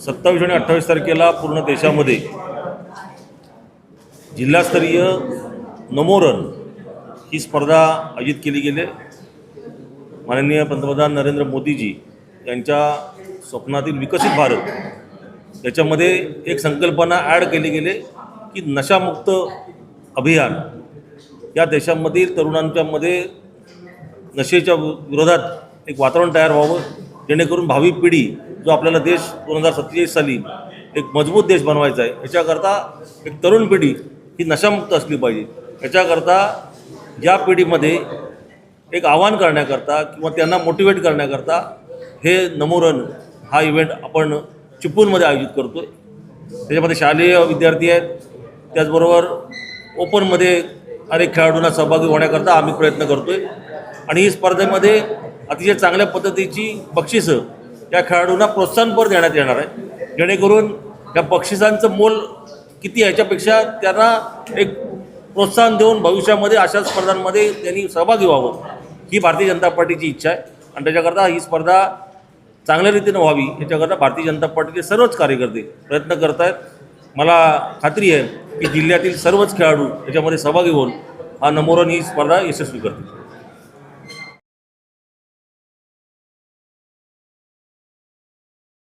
सत्तावीस आणि अठ्ठावीस तारखेला पूर्ण देशामध्ये जिल्हास्तरीय नमोरन ही स्पर्धा आयोजित केली गेली. माननीय पंतप्रधान नरेंद्र मोदीजी यांच्या स्वप्नातील विकसित भारत याच्यामध्ये एक संकल्पना ॲड केली गेले की नशामुक्त अभियान या देशामधील तरुणांच्यामध्ये नशेच्या विरोधात एक वातावरण तयार व्हावं जेणेकरून भावी पिढी जो आपल्याला देश दोन हजार सत्तेचाळीस साली एक मजबूत देश बनवायचा आहे याच्याकरता एक तरुण पिढी ही नशामुक्त असली पाहिजे. याच्याकरता या पिढीमध्ये एक आव्हान करण्याकरता किंवा त्यांना मोटिवेट करण्याकरता हे नमोरन हा इव्हेंट आपण चिपळूणमध्ये आयोजित करतो आहे त्याच्यामध्ये शालेय विद्यार्थी आहेत. त्याचबरोबर ओपनमध्ये अनेक खेळाडूंना सहभागी होण्याकरता आम्ही प्रयत्न करतो आहे आणि ही स्पर्धेमध्ये अतिशय चांगल्या पद्धतीची बक्षिसं या खेळाडूंना प्रोत्साहनपर देण्यात येणार आहे. जेणेकरून या बक्षिसांचं मोल किती याच्यापेक्षा त्यांना एक प्रोत्साहन देऊन भविष्यामध्ये अशा स्पर्धांमध्ये त्यांनी सहभागी व्हावं ही भारतीय जनता पार्टीची इच्छा आहे. आणि त्याच्याकरता ही स्पर्धा चांगल्या रीतीनं व्हावी याच्याकरता भारतीय जनता पार्टीचे सर्वच कार्यकर्ते प्रयत्न करत आहेत मला खात्री आहे की जिल्ह्यातील सर्वच खेळाडू याच्यामध्ये सहभागी होऊन हा नमोरन ही स्पर्धा यशस्वी करतील.